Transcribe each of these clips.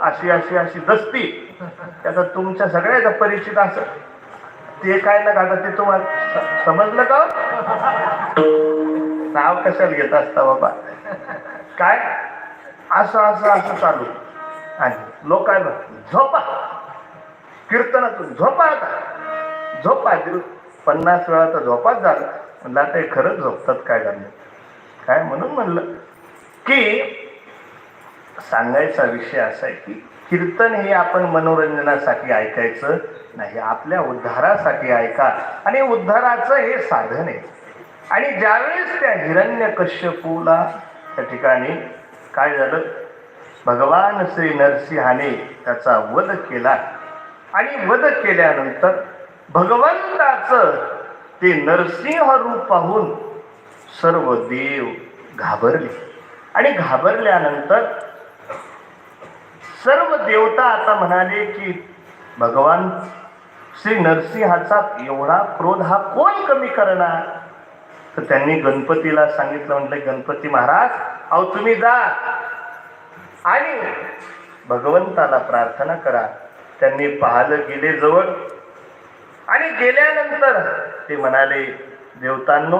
अशी अशी अशी दसती. त्याचा तुमच्या सगळ्याचा परिचित असं. ते काय ना आता ते तुम्हाला समजलं का? नाव कशाला घेत असता बाबा? काय? असं असं असं चालू. आणि लोक काय झोपा. कीर्तनातून झोपा आता. झोपा दिल पन्नास वेळा तर झोपाच झालं. म्हणलं आता हे खरंच झोपतात काय झालं काय म्हणून म्हणलं की सांगायचा विषय असा आहे की कीर्तन हे आपण मनोरंजनासाठी ऐकायचं नाही आपल्या उद्धारासाठी ऐका. आणि उद्धाराचं हे साधन आहे. आणि ज्यावेळेस त्या हिरण्य कश्यपूला त्या ठिकाणी काय झालं? भगवान श्री नरसिंहाने त्याचा वध केला. आणि वध केल्यानंतर भगवंताचं ते नरसिंह रूप पाहून सर्व देव घाबरले. आणि घाबरल्यानंतर सर्व देवता आता म्हणाले की भगवान श्री नरसिंहाचा एवढा क्रोध हा कोण कमी करणार? तर त्यांनी गणपतीला सांगितलं म्हटलं गणपती महाराज अहो तुम्ही जा आणि भगवंताला प्रार्थना करा. त्यांनी पाहिलं गेले जवळ आणि गेल्यानंतर ते म्हणाले देवतांनो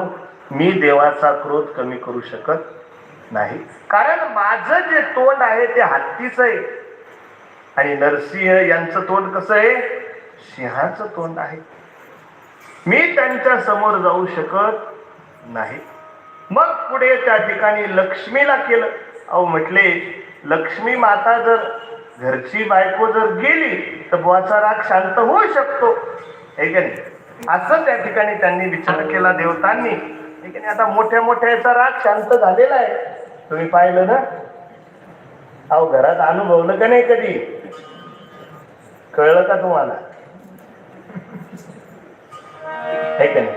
मी देवाचा क्रोध कमी करू शकत नाही. कारण माझं जे तोंड आहे ते हत्तीच आहे. आणि नरसिंह यांचं तोंड कसं आहे? सिंहाचं तोंड आहे. मी त्यांच्यासमोर जाऊ शकत नाही. मग पुढे त्या ठिकाणी लक्ष्मीला केलं. अहो म्हटले लक्ष्मी माता जर घरची बायको जर गेली तर बुवाचा राग शांत होऊ शकतो. हे का नाही? असं त्या ठिकाणी त्यांनी विचार केला देवतांनी. हे की नाही? आता मोठ्या मोठ्या याचा राग शांत झालेला आहे. तुम्ही पाहिलं ना? अहो घरात अनुभवलं का नाही कधी? कळलं का तुम्हाला? का नाही?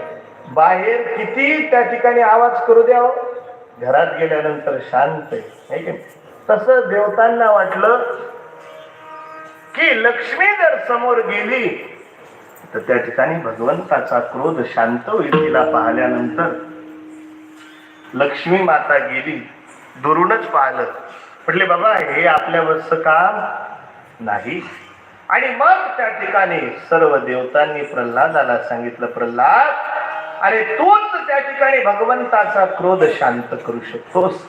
बाहेर किती त्या ठिकाणी आवाज करू द्याव हो. घरात गेल्यानंतर शांत आहे. है की तसं देवतांना वाटलं की लक्ष्मी जर समोर गेली तर त्या ठिकाणी भगवंताचा क्रोध शांत होईल. तिला पाहिल्यानंतर लक्ष्मी माता गेली. दुरूनच पाहिलं. म्हटले बाबा हे आपल्यावरचं काम नाही. आणि मग त्या ठिकाणी सर्व देवतांनी प्रल्हादाला सांगितलं प्रल्हाद अरे तूच त्या ठिकाणी भगवंताचा क्रोध शांत करू शकतोस.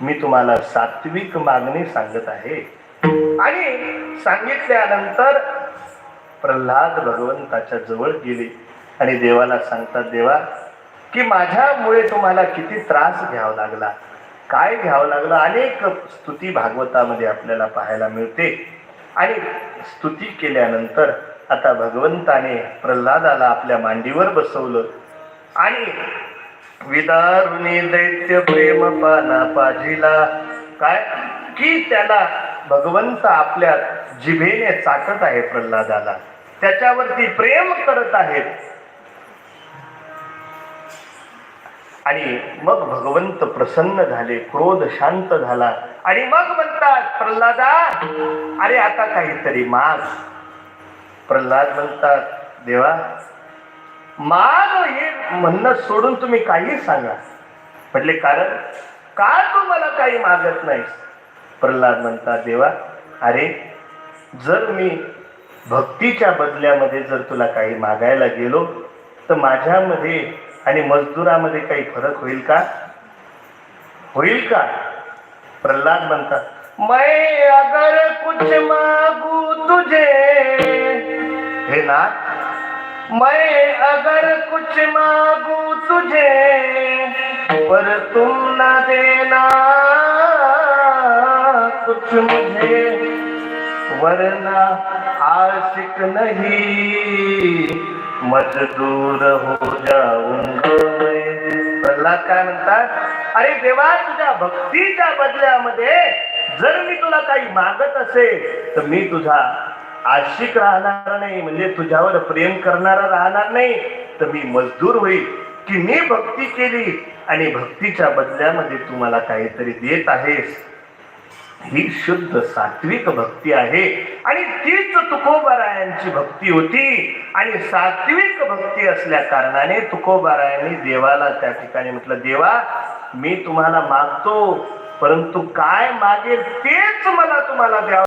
मी तुम्हाला सात्विक मागणी सांगत आहे. आणि सांगितल्यानंतर प्रल्हाद भगवंताच्या जवळ गेले आणि देवाला सांगतात देवा की माझ्यामुळे तुम्हाला किती त्रास घ्यावा लागला. काय घ्यावं लागलं? अनेक स्तुती भागवतामध्ये आपल्याला पाहायला मिळते. आणि स्तुती केल्यानंतर आता भगवंताने प्रल्हादाला आपल्या मांडीवर बसवलं. आणि विदारुणी दैत्य प्रेम पाना पाजीला काय की त्याला भगवंत आपल्या जिभेने चाटत आहे प्रल्हादाला. त्याच्यावरती प्रेम करत आहेत. आणि मग भगवंत प्रसन्न झाले क्रोध शांत झाला. आणि मग म्हणतात प्रल्हादा अरे आता काहीतरी माग. प्रल्हाद म्हणतात देवा माग हे म्हणणं सोडून तुम्ही काही सांगा. म्हटले कारण का तू मला काही मागत नाहीस? प्रल्हाद म्हणतात देवा अरे जर मी भक्तीच्या बदल्यामध्ये जर तुला काही मागायला गेलो तर माझ्यामध्ये आणि मजदुरामध्ये काही फरक होईल का? होईल का? प्रल्हाद म्हणतात मैं अगर कुछ मागू तुझे हे ना? मैं अगर कुछ मागू तुझे पर तुम न देना कुछ मुझे वरना आशिक नहीं मजदूर हो जाऊंगा प्रल्हाद काय म्हणतात? अरे देवा तुझ्या भक्तीच्या बदल्यामध्ये जर मी तुला काही मागत असेल तर मी तुझा आशिक राहणार नाही. म्हणजे तुझ्यावर प्रेम करणारा राहणार नाही. तर मी मजदूर होईल की मी भक्ती केली आणि भक्तीच्या बदल्यामध्ये तू मला काहीतरी देत आहेस. ही शुद्ध सात्विक भक्ती आहे. आणि तीच तुकोबारायांची भक्ती होती. आणि सात्विक भक्ती असल्या कारणाने तुकोबारायांनी देवाला त्या ठिकाणी म्हटलं देवा मी तुम्हाला मागतो परंतु काय मागेल तेच मला तुम्हाला द्यावं